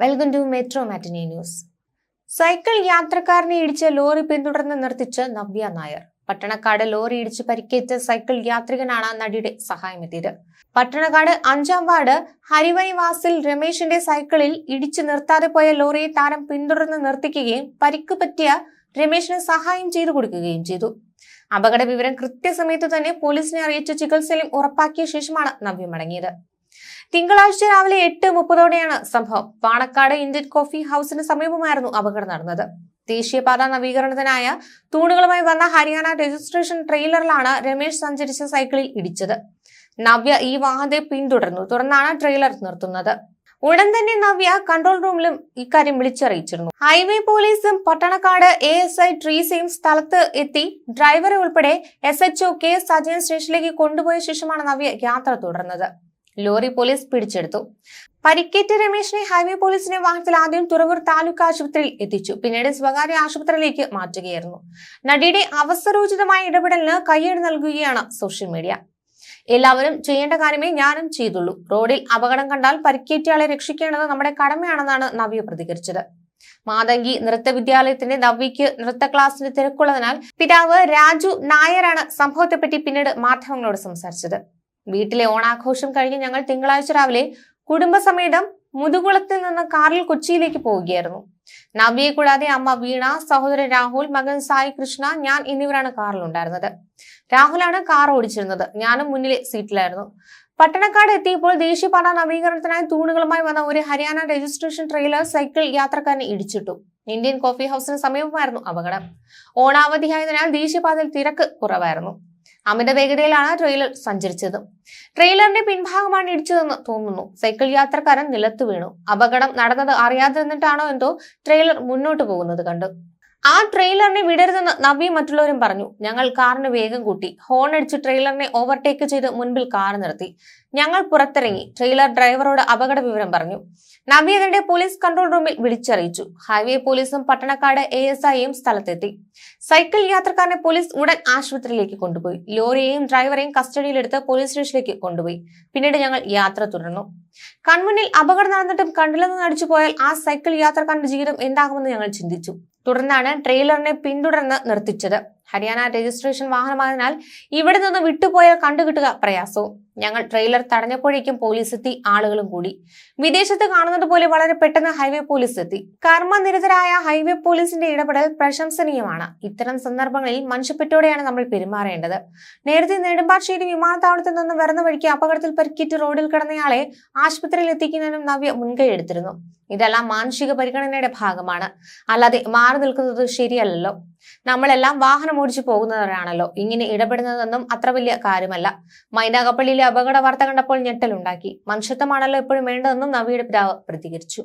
Welcome to metro matinee news. Cycle യാത്രക്കാരനെ ഇടിച്ച് lorry പിന്തുടർന്ന് നിർത്തിച്ച് നവ്യ നായർ. പട്ടണക്കാട് ലോറി ഇടിച്ച് പരിക്കേറ്റ സൈക്കിൾ യാത്രികനാണ് നടിയുടെ സഹായമെത്തിയത്. പട്ടണക്കാട് അഞ്ചാം വാർഡ് ഹരിവനിവാസിൽ രമേശിന്റെ സൈക്കിളിൽ ഇടിച്ചു നിർത്താതെ പോയ ലോറിയെ താരം പിന്തുടർന്ന് നിർത്തിക്കുകയും പരിക്ക് പറ്റിയ രമേശിന് സഹായം ചെയ്തു കൊടുക്കുകയും ചെയ്തു. അപകട വിവരം കൃത്യസമയത്ത് തന്നെ പോലീസിനെ അറിയിച്ച് ചികിത്സയിലും ഉറപ്പാക്കിയ ശേഷമാണ് നവ്യ മടങ്ങിയത്. തിങ്കളാഴ്ച രാവിലെ എട്ട് മുപ്പതോടെയാണ് സംഭവം. പാണക്കാട് ഇന്ത്യൻ കോഫി ഹൗസിന് സമീപമായിരുന്നു അപകടം നടന്നത്. ദേശീയപാത നവീകരണത്തിനായ തൂണുകളുമായി വന്ന ഹരിയാന രജിസ്ട്രേഷൻ ട്രെയിലറിലാണ് രമേശ് സഞ്ചരിച്ച സൈക്കിളിൽ ഇടിച്ചത്. നവ്യ ഈ വാഹനത്തെ പിന്തുടർന്നു. തുടർന്നാണ് ട്രെയിലർ നിർത്തുന്നത്. ഉടൻ തന്നെ നവ്യ കൺട്രോൾ റൂമിലും ഇക്കാര്യം വിളിച്ചറിയിച്ചിരുന്നു. ഹൈവേ പോലീസും പട്ടണക്കാട് എ എസ് ഐ ട്രീസയും സ്ഥലത്ത് എത്തി. ഡ്രൈവറെ ഉൾപ്പെടെ S H O K Sajayan സ്റ്റേഷനിലേക്ക് കൊണ്ടുപോയ ശേഷമാണ് നവ്യ യാത്ര തുടർന്നത്. ലോറി പോലീസ് പിടിച്ചെടുത്തു. പരിക്കേറ്റ രമേശിനെ ഹൈവേ പോലീസിന്റെ വാഹനത്തിൽ ആദ്യം തുറവൂർ താലൂക്ക് ആശുപത്രിയിൽ എത്തിച്ചു. പിന്നീട് സ്വകാര്യ ആശുപത്രിയിലേക്ക് മാറ്റുകയായിരുന്നു. നടിയുടെ അവസരോചിതമായ ഇടപെടലിന് കയ്യേട് നൽകുകയാണ് സോഷ്യൽ മീഡിയ. എല്ലാവരും ചെയ്യേണ്ട കാര്യമേ ഞാനും ചെയ്തുള്ളൂ. റോഡിൽ അപകടം കണ്ടാൽ പരിക്കേറ്റയാളെ രക്ഷിക്കേണ്ടത് നമ്മുടെ കടമയാണെന്നാണ് നവ്യ പ്രതികരിച്ചത്. മാതങ്കി നൃത്ത വിദ്യാലയത്തിന്റെ നവ്യയ്ക്ക് നൃത്ത ക്ലാസ്സിന് തിരക്കുള്ളതിനാൽ പിതാവ് രാജു നായരാണ് സംഭവത്തെപ്പറ്റി പിന്നീട് മാധ്യമങ്ങളോട് സംസാരിച്ചത്. വീട്ടിലെ ഓണാഘോഷം കഴിഞ്ഞ് ഞങ്ങൾ തിങ്കളാഴ്ച രാവിലെ കുടുംബസമേതം മുതുകുളത്തിൽ നിന്ന് കാറിൽ കൊച്ചിയിലേക്ക് പോവുകയായിരുന്നു. നബിയെ കൂടാതെ അമ്മ വീണ സഹോദരൻ രാഹുൽ മകൻ സായി കൃഷ്ണ ഞാൻ എന്നിവരാണ് കാറിൽ ഉണ്ടായിരുന്നത് രാഹുലാണ് കാർ ഓടിച്ചിരുന്നത്. ഞാനും മുന്നിലെ സീറ്റിലായിരുന്നു. പട്ടണക്കാട് എത്തിയപ്പോൾ ദേശീയപാത നവീകരണത്തിനായി തൂണുകളുമായി വന്ന ഒരു ഹരിയാന രജിസ്ട്രേഷൻ ട്രെയിലർ സൈക്കിൾ യാത്രക്കാരനെ ഇടിച്ചിട്ടു. ഇന്ത്യൻ കോഫി ഹൗസിന് സമീപമായിരുന്നു അപകടം. ഓണാവധിയായതിനാൽ ദേശീയപാതയിൽ തിരക്ക് കുറവായിരുന്നു. അമിത വേഗതയിലാണ് ട്രെയിലർ സഞ്ചരിച്ചത്. ട്രെയിലറിന്റെ പിൻഭാഗമാണ് ഇടിച്ചതെന്ന് തോന്നുന്നു. സൈക്കിൾ യാത്രക്കാരൻ നിലത്ത് വീണു. അപകടം നടന്നത് അറിയാതിരുന്നിട്ടാണോ എന്തോ ട്രെയിലർ മുന്നോട്ട് പോകുന്നത് കണ്ടു. ആ ട്രെയിലറിനെ വിടരുതെന്ന് നവ്യ മറ്റുള്ളവരും പറഞ്ഞു. ഞങ്ങൾ കാറിന് വേഗം കൂട്ടി. ഹോൺ അടിച്ച് ട്രെയിലറിനെ ഓവർടേക്ക് ചെയ്ത് മുൻപിൽ കാർ നിർത്തി. ഞങ്ങൾ പുറത്തിറങ്ങി. ട്രെയിലർ ഡ്രൈവറോട് അപകട വിവരം പറഞ്ഞു. നവ്യ അതിന്റെ പോലീസ് കൺട്രോൾ റൂമിൽ വിളിച്ചറിയിച്ചു. ഹൈവേ പോലീസും പട്ടണക്കാട് എ എസ് ഐയും സ്ഥലത്തെത്തി. സൈക്കിൾ യാത്രക്കാരനെ പോലീസ് ഉടൻ ആശുപത്രിയിലേക്ക് കൊണ്ടുപോയി. ലോറിയെയും ഡ്രൈവറെയും കസ്റ്റഡിയിലെടുത്ത് പോലീസ് സ്റ്റേഷനിലേക്ക് കൊണ്ടുപോയി. പിന്നീട് ഞങ്ങൾ യാത്ര തുടർന്നു. കൺമുന്നിൽ അപകടം നടന്നിട്ടും കണ്ടില്ലെന്ന് നടിച്ചു പോയാൽ ആ സൈക്കിൾ യാത്രക്കാരന്റെ ജീവിതം എന്താകുമെന്ന് ഞങ്ങൾ ചിന്തിച്ചു. തുടർന്നാണ് ട്രെയിലറിനെ പിന്തുടർന്ന് നിർത്തിച്ചത്. ഹരിയാന രജിസ്ട്രേഷൻ വാഹനമായതിനാൽ ഇവിടെ നിന്ന് വിട്ടുപോയാൽ കണ്ടുകിട്ടുക പ്രയാസവും. ഞങ്ങൾ ട്രെയിലർ തടഞ്ഞപ്പോഴേക്കും പോലീസ് എത്തി ആളുകളും കൂടി. വിദേശത്ത് കാണുന്നത് പോലെ വളരെ പെട്ടെന്ന് ഹൈവേ പോലീസ് എത്തി കർമ്മനിരതരായ ഹൈവേ പോലീസിന്റെ ഇടപെടൽ പ്രശംസനീയമാണ്. ഇത്തരം സന്ദർഭങ്ങളിൽ മനുഷ്യപ്പെട്ടോടെയാണ് നമ്മൾ പെരുമാറേണ്ടത്. നേരത്തെ നെടുമ്പാശ്ശേരി വിമാനത്താവളത്തിൽ നിന്നും വരുന്ന വഴിക്ക് അപകടത്തിൽ പരിക്കേറ്റ് റോഡിൽ കിടന്നയാളെ ആശുപത്രിയിൽ എത്തിക്കുന്നതിനും നവ്യ മുൻകൈ എടുത്തിരുന്നു. ഇതെല്ലാം മാനുഷിക പരിഗണനയുടെ ഭാഗമാണ്. അല്ലാതെ മാറി നിൽക്കുന്നത് ശരിയല്ലല്ലോ. നമ്മളെല്ലാം വാഹനം ഓടിച്ചു പോകുന്നവരാണല്ലോ. ഇങ്ങനെ ഇടപെടുന്നതൊന്നും അത്ര വലിയ കാര്യമല്ല. മൈനാകപ്പള്ളിയിലെ അപകട വാർത്ത കണ്ടപ്പോൾ ഞെട്ടലുണ്ടാക്കി. മനുഷ്യത്വമാണല്ലോ എപ്പോഴും വേണ്ടതെന്നും നവിയുടെ പിതാവ് പ്രതികരിച്ചു.